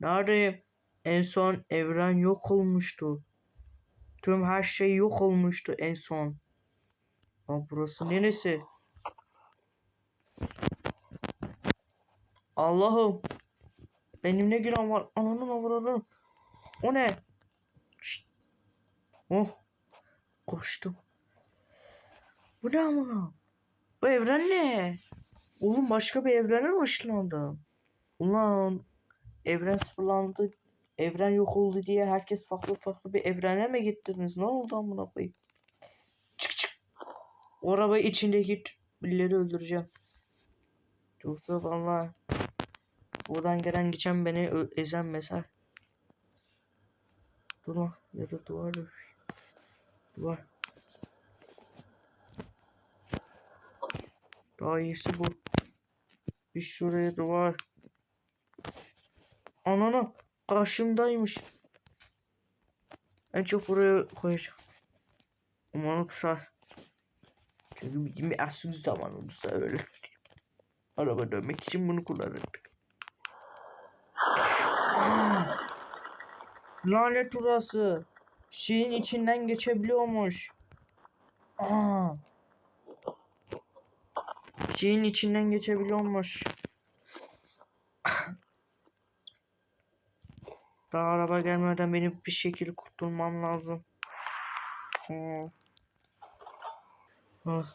Neredeyim? En son evren yok olmuştu. Tüm her şey yok olmuştu en son. Aa, burası neresi? Allah'ım. Benim ne günahım var? Ananın avradım. O ne? Şşt. Oh. Koştum. Bu ne amına? Bu evren ne? Oğlum başka bir evrene mi ışınlandım? Ulan evren sıfırlandı. Evren yok oldu diye herkes farklı farklı bir evrene mi gittiniz? Ne oldu amına koyayım? Çık çık. O araba içindeki t- birileri öldüreceğim. Yoksa vallahi buradan gelen geçen beni ezen mesaj. Dur ya da duvar. Duvar. Daha iyisi bu. Bir şuraya duvar. Anana karşımdaymış. En çok buraya koyacağım. Umarım tutar. Çünkü bizim bir asıl zamanımızda öyle. Araba dönmek için bunu kullanırdık. Lanet urası. Şeyin içinden geçebiliyormuş. Aa. Şeyin içinden geçebiliyormuş. Araba gelmeden benim bir şekilde kurtulmam lazım. Aa. Ah.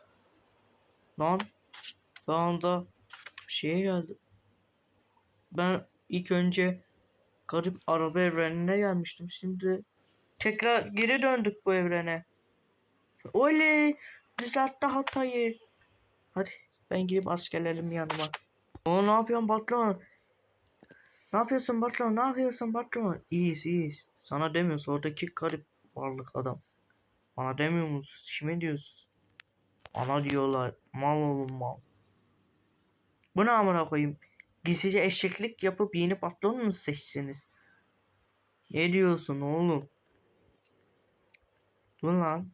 Lan. Bir anda bir şeye geldi. Ben ilk önce garip araba evrenine gelmiştim. Şimdi tekrar geri döndük bu evrene. Oley! Düzeltti hatayı. Hadi ben gidip askerlerim yanıma. O ne yapıyorsun Batman? Ne yapıyorsun Batman? Ne yapıyorsun Batman? İyiyiz iyiyiz. Sana demiyoruz oradaki garip varlık adam. Bana demiyor musun? Kime diyorsun? Bana diyorlar. Mal olun mal. Bu ne amına koyayım? Gizlice eşeklik yapıp yeni patron mu seçsiniz? Ne diyorsun oğlum? Dur lan.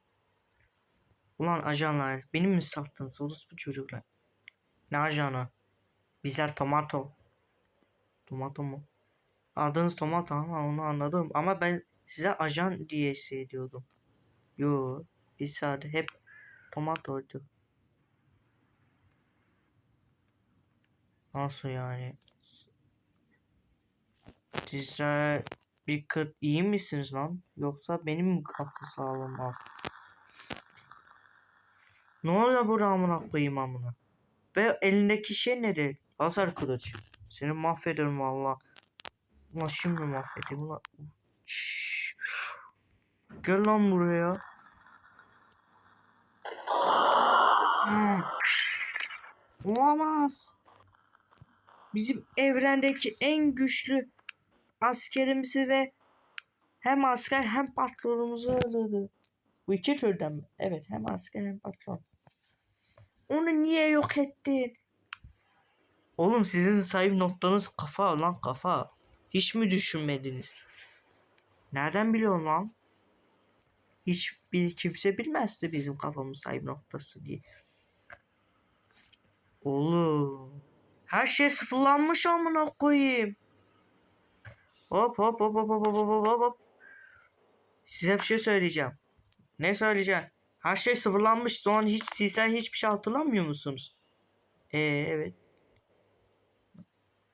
Ulan ajanlar benim mi sattınız bu çocuklar? Ne ajanı? Bizler tomato. Tomato mu? Aldığınız tomato ama onu anladım. Ama ben size ajan diye şey diyordum. Yo, biz sadece hep tomatoydu. Nasıl yani? Sizler bir kıt iyi misiniz lan? Yoksa benim mi akıl sağlığım? Ne oluyor bu amına koyayım amına? Ve elindeki şey nedir? Lazer kılıç. Seni mahvederim valla. Ulan şimdi mahvedeyim ulan. Gel lan buraya. Hmm. Olamaz. Bizim evrendeki en güçlü askerimizi ve hem asker hem patronumuzu öldürdü. Bu türden mi? Evet hem asker hem patron. Onu niye yok ettin? Oğlum sizin sahip noktanız kafa lan kafa. Hiç mi düşünmediniz? Nereden biliyorsun lan? Hiç bir kimse bilmezdi bizim kafamız sahip noktası diye. Oğlum. Her şey sıfırlanmış amına koyayım. Hop hop hop hop hop hop hop hop hop. Size bir şey söyleyeceğim. Ne söyleyeceğim? Her şey sıfırlanmış. Sonra hiç sizden hiçbir şey hatırlamıyor musunuz? Ee, evet.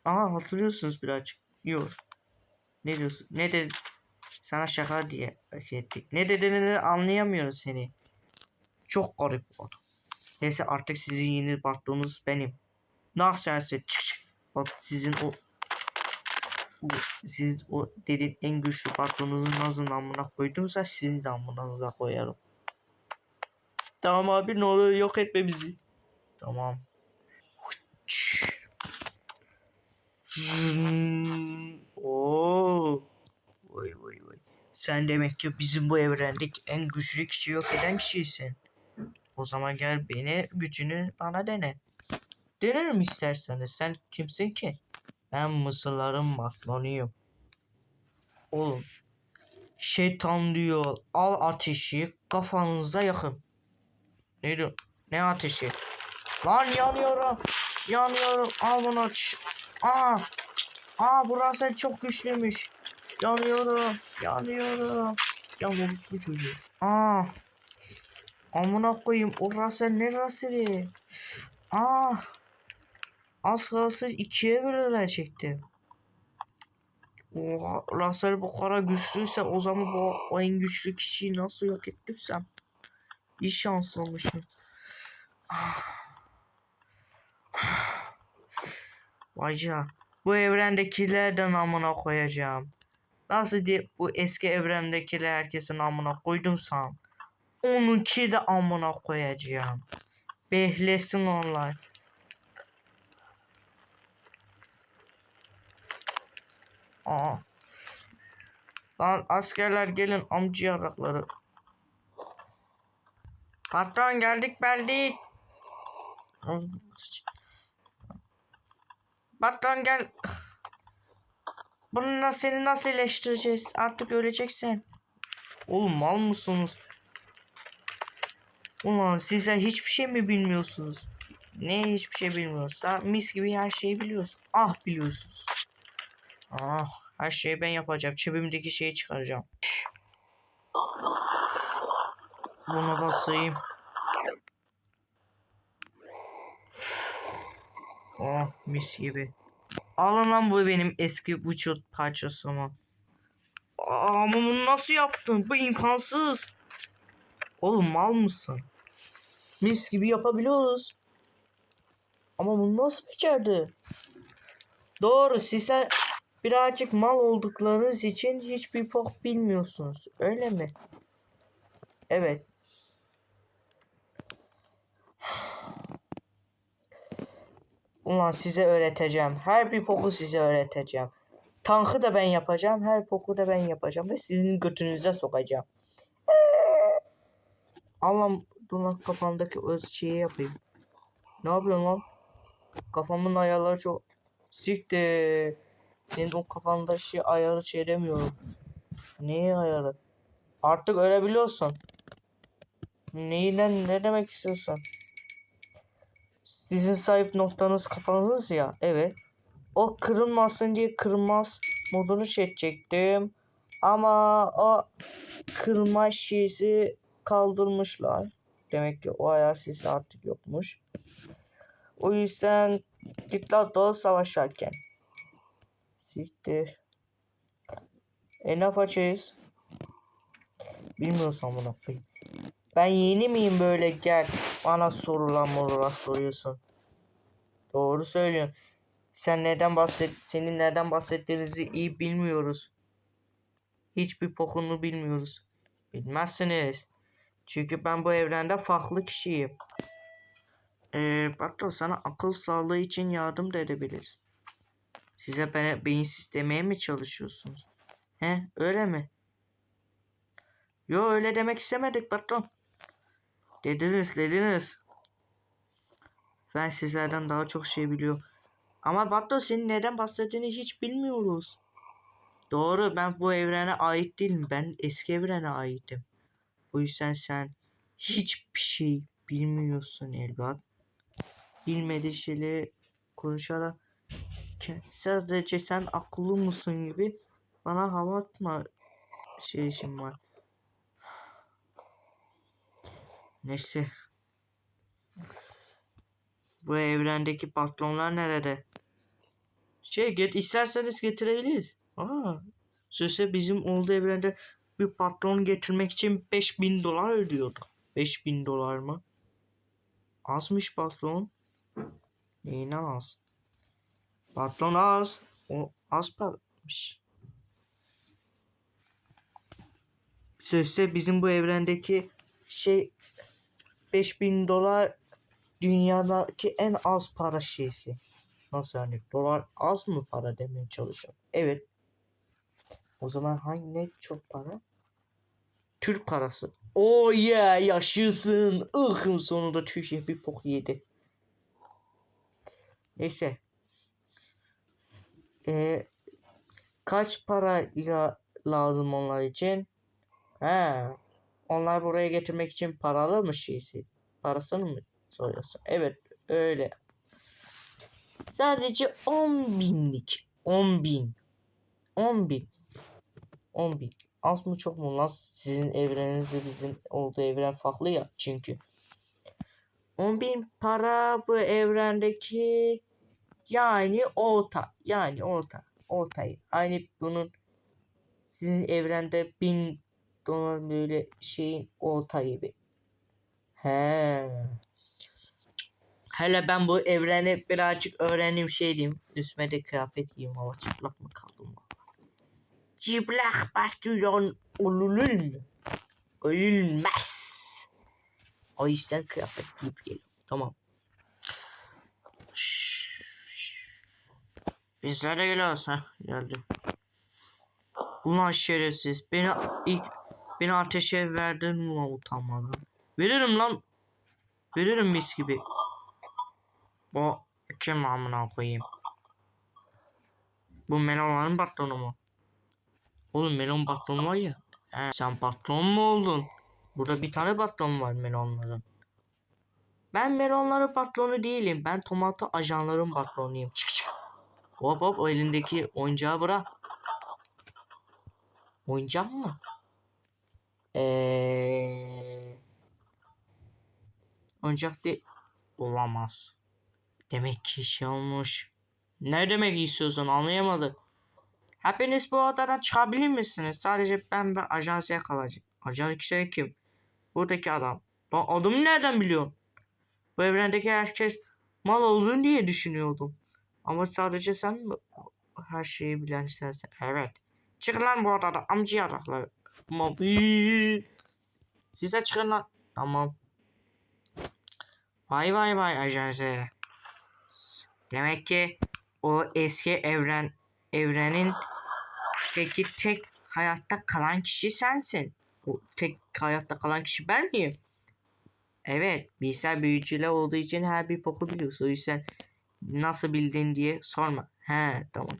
Aa hatırlıyorsunuz birazcık. Yok. Ne diyorsun? Ne dedi? Sana şaka diye şey ettik. Ne dediğini anlayamıyoruz seni. Çok garip oldu. Neyse artık sizin yeni patronunuz benim. Nasıl çık çık. Bak sizin o siz o dediğin en güçlü patronunuzun nasıl amına koydumsa sizin de koyarım. Tamam abi ne olur yok etme bizi. Tamam. Oo. Vay vay vay. Sen demek ki bizim bu evrendeki en güçlü kişi yok eden kişisin. O zaman gel beni gücünü bana dene. Denerim isterseniz. Sen kimsin ki? Ben Mısırların patronuyum. Oğlum. Şeytan diyor. Al ateşi kafanızda yakın. Ne diyor? Ne ateşi? Lan yanıyorum. Yanıyorum. Al bunu ateş. Aa. Aa burası çok güçlüymüş. Yanıyorum. Yanıyorum. Ya bu çocuğu. Aa. Amına koyayım. Orası neresi? Aa. Az kalsın ikiye bölünecekti. Oha, Russell bu kadar güçlüyse o zaman bu o en güçlü kişiyi nasıl yok ettiysem. İyi şanslıymışım. Vay ya. Bu evrendekilerden amına koyacağım. Nasıl diye bu eski evrendekiler herkesin amına koydum san. Onunki de amına koyacağım. Behlesin onlar. Aa. Lan askerler gelin amca yarakları. Patron geldik geldik. Patron gel. Bunu nasıl, seni nasıl iyileştireceğiz? Artık öleceksin. Oğlum mal mısınız? Ulan size hiçbir şey mi bilmiyorsunuz? Ne hiçbir şey bilmiyoruz. Daha mis gibi her şeyi biliyoruz. Ah biliyorsunuz. Ah her şeyi ben yapacağım. Cebimdeki şeyi çıkaracağım. Buna basayım. Oh mis gibi. Alın lan bu benim eski vücut parçasımı. Ama bunu nasıl yaptın? Bu imkansız. Oğlum mal mısın? Mis gibi yapabiliyoruz. Ama bunu nasıl becerdi? Doğru sizler birazcık mal olduklarınız için hiçbir pok bilmiyorsunuz. Öyle mi? Evet. Ulan size öğreteceğim. Her bir poku size öğreteceğim. Tankı da ben yapacağım. Her poku da ben yapacağım. Ve sizin götünüze sokacağım. Allah'ım dur lan kafamdaki öz şeyi yapayım. Ne yapıyorsun lan? Kafamın ayarları çok... Siktir. Senin o kafanda şey ayarı çeviremiyorum. Neyi ayarı? Artık ölebiliyorsun. Neyi lan ne demek istiyorsun? Sizin sahip noktanız kafanız ya. Evet. O kırılmasın diye kırılmaz modunu seçecektim. Ama o kırılma şeysi kaldırmışlar. Demek ki o ayar sesi artık yokmuş. O yüzden diktatör savaşarken. Siktir. E ne yapacağız? Bilmiyorsam bunu. Ben yeni miyim böyle gel bana sorulan olarak soruyorsun. Doğru söylüyorsun. Sen neden bahset senin neden bahsettiğinizi iyi bilmiyoruz. Hiçbir pokunu bilmiyoruz. Bilmezsiniz. Çünkü ben bu evrende farklı kişiyim. Ee, da sana akıl sağlığı için yardım da edebiliriz. Size be beyin sistemeye mi çalışıyorsunuz? He öyle mi? Yo öyle demek istemedik patron. Dediniz dediniz. Ben sizlerden daha çok şey biliyorum. Ama patron senin neden bahsettiğini hiç bilmiyoruz. Doğru ben bu evrene ait değilim. Ben eski evrene aitim. O yüzden sen hiçbir şey bilmiyorsun evlat. Bilmediği şeyleri konuşarak sadece sen akıllı mısın gibi bana hava atma şey var. Neyse. Bu evrendeki patronlar nerede? Şey get isterseniz getirebiliriz. Aa, sözde bizim olduğu evrende bir patron getirmek için 5000 dolar ödüyorduk. 5000 dolar mı? Azmış patron. Neyinden az? Patron az. O az paramış. Sözde bizim bu evrendeki şey 5000 dolar dünyadaki en az para şeysi. Nasıl yani? Dolar az mı para demeye çalışıyorum. Evet. O zaman hangi ne çok para? Türk parası. Oh yeah yaşasın. Ihım sonunda Türkiye bir pok yedi. Neyse. Ee, kaç para la lazım onlar için? He. Onlar buraya getirmek için paralı mı şeysi? Parasını mı soruyorsun? Evet öyle. Sadece 10 binlik. 10 bin. 10 bin. 10 bin. Az mı çok mu lan? Sizin evreninizle bizim olduğu evren farklı ya çünkü. 10 bin para bu evrendeki yani orta. Yani orta. Ortayı. Aynı bunun sizin evrende bin dolar böyle şeyin orta gibi. He. Hele ben bu evreni birazcık öğreneyim şey diyeyim. Üstüme de kıyafet giyeyim ama çıplak mı kaldım. Çıplak bastion olunur mu? Olunmaz. O yüzden kıyafet giyip geliyorum. Tamam. Bizler de geliyoruz. Heh, geldim. Ulan şerefsiz. Beni ilk beni ateşe verdin mi utanmadan? Veririm lan. Veririm mis gibi. Bu kim amına koyayım? Bu melonların patronu mu? Oğlum melon patronu var ya. He, sen patron mu oldun? Burada bir tane patron var melonların. Ben melonların patronu değilim. Ben tomato ajanların patronuyum. Çık çık. Hop hop o elindeki oyuncağı bırak. Oyuncak mı? Eee... Oyuncak değil. Olamaz. Demek ki şey olmuş. Ne demek istiyorsun anlayamadım. Hepiniz bu odadan çıkabilir misiniz? Sadece ben ve ajansiye kalacağım. Ajans işte kim? Buradaki adam. Ben adımı nereden biliyorsun? Bu evrendeki herkes mal olduğunu diye düşünüyordum. Ama sadece sen mi her şeyi bilen sensin? Evet. Çıkın lan bu odadan amca yarakları. Tamam. Size çıkın lan. Tamam. Vay vay vay ajanse. Demek ki o eski evren evrenin peki tek hayatta kalan kişi sensin. O tek hayatta kalan kişi ben miyim? Evet, bilgisayar büyücüler olduğu için her bir boku biliyorsun. O yüzden nasıl bildin diye sorma. He, tamam.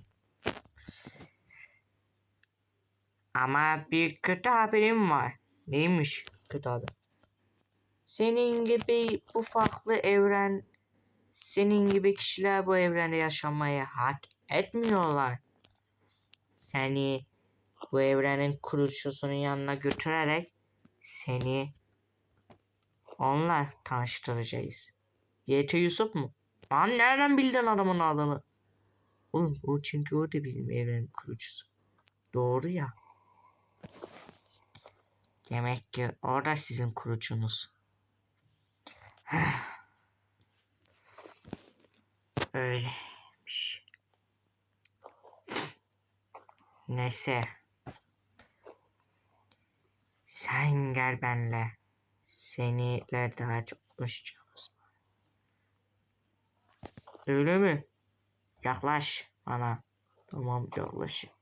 Ama bir kötü haberim var. Neymiş kötü haber? Senin gibi bu farklı evren, senin gibi kişiler bu evrende yaşamayı hak etmiyorlar. Seni bu evrenin kurucusunun yanına götürerek seni onunla tanıştıracağız. YT Yusuf mu? Lan nereden bildin adamın adını? Oğlum o çünkü o da bizim evrenin kurucusu. Doğru ya. Demek ki o da sizin kurucunuz. Öyleymiş. Neyse. Sen gel benle. Seninle daha çok konuşacağız. Öyle mi? Yaklaş bana. Tamam yaklaşayım.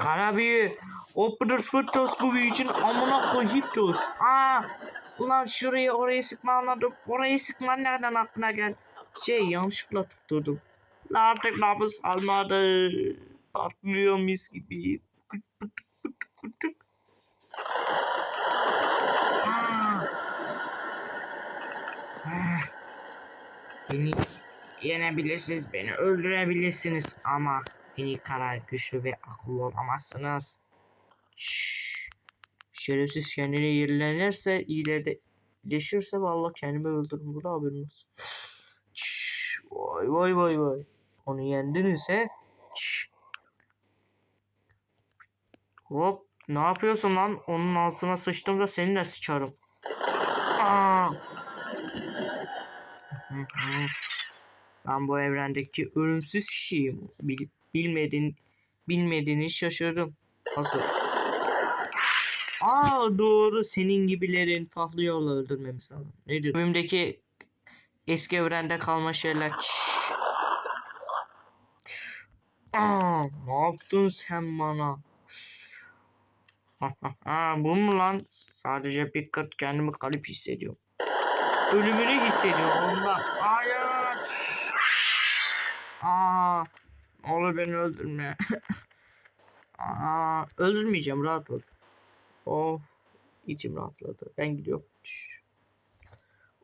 Kara büyü. Optus Putus bu büyü için amına koyiptus. Aa, ulan şurayı orayı sıkma anladım. Orayı sıkman nereden aklına gel? Şey yanlışlıkla tutturdum. Artık nabız kalmadı. Patlıyor mis gibi. Pıtık pıtık pıtık pıtık. Beni yenebilirsiniz, beni öldürebilirsiniz ama beni kadar güçlü ve akıllı olamazsınız. Şşş. Şerefsiz kendine yenilenirse, iyileşirse vallahi kendimi öldürürüm. Bu da haberin. Şşş. Vay vay vay vay. Onu yendiniz he. Şşş. Hop. Ne yapıyorsun lan? Onun ağzına sıçtım da seninle sıçarım. Aa. Ben bu evrendeki ölümsüz kişiyim. Bil, bilmedin, bilmediğini şaşırdım. Nasıl? Aa doğru senin gibilerin farklı yolla öldürmemiz lazım. Ne diyor? Bölümdeki eski evrende kalma şeyler. Aa, ne yaptın sen bana? Aa, bu mu lan? Sadece bir kat kendimi garip hissediyorum. Ölümünü hissediyorum ondan. Hayır. Aa, ne beni öldürme. Aa, öldürmeyeceğim rahat ol. Oh, içim rahatladı. Ben gidiyorum.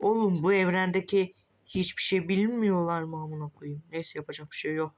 Oğlum bu evrendeki Hiçbir şey bilmiyorlar mı amına koyayım? Neyse yapacak bir şey yok.